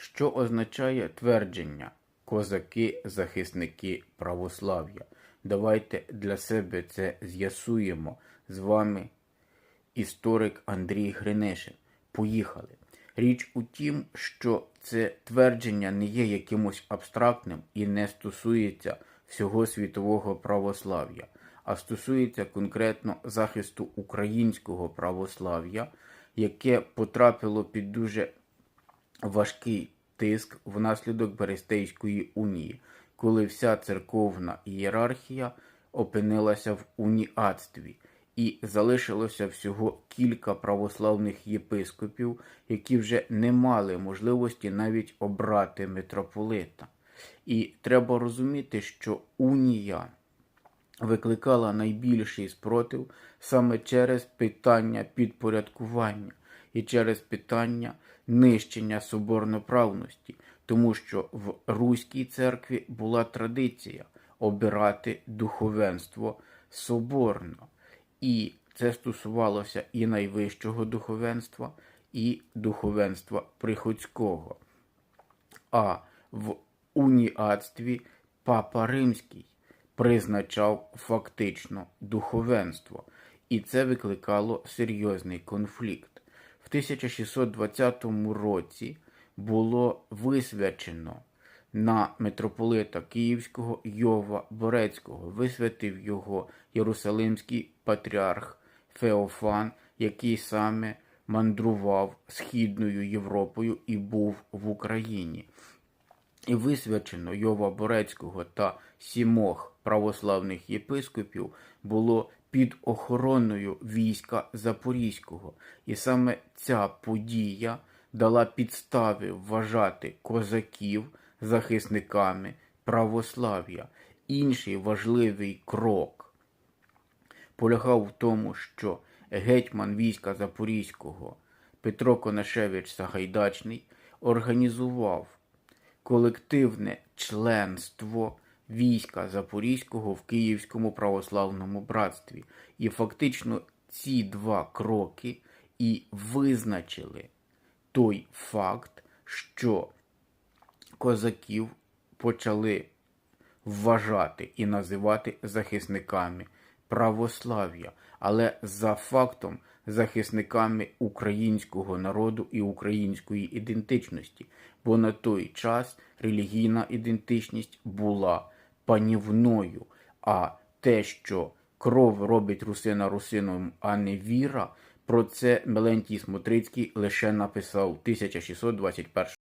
Що означає твердження козаки-захисники православ'я? Давайте для себе це з'ясуємо. З вами історик Андрій Гринишин. Поїхали. Річ у тім, що це твердження не є якимось абстрактним і не стосується всього світового православ'я, а стосується конкретно захисту українського православ'я, яке потрапило під дуже важкий тиск внаслідок Берестейської унії, коли вся церковна ієрархія опинилася в уніатстві, і залишилося всього кілька православних єпископів, які вже не мали можливості навіть обрати митрополита. І треба розуміти, що унія викликала найбільший спротив саме через питання підпорядкування і через питання нищення соборноправності, тому що в Руській церкві була традиція обирати духовенство соборно. І це стосувалося і найвищого духовенства, і духовенства приходського. А в уніатстві Папа Римський призначав фактично духовенство, і це викликало серйозний конфлікт. В 1620 році було висвячено на митрополита Київського Йова Борецького, висвятив його Єрусалимський патріарх Феофан, який саме мандрував Східною Європою і був в Україні. І висвячено Йова Борецького та сімох православних єпископів було під охороною війська Запорізького. І саме ця подія дала підстави вважати козаків захисниками православ'я. Інший важливий крок полягав в тому, що гетьман війська Запорізького Петро Конашевич Сагайдачний організував колективне членство війська Запорізького в Київському православному братстві. І фактично ці два кроки і визначили той факт, що козаків почали вважати і називати захисниками православ'я, але за фактом захисниками українського народу і української ідентичності, бо на той час релігійна ідентичність була панівною, а те, що кров робить русина русином, а не віра, про це Мелентій Смотрицький лише написав 1621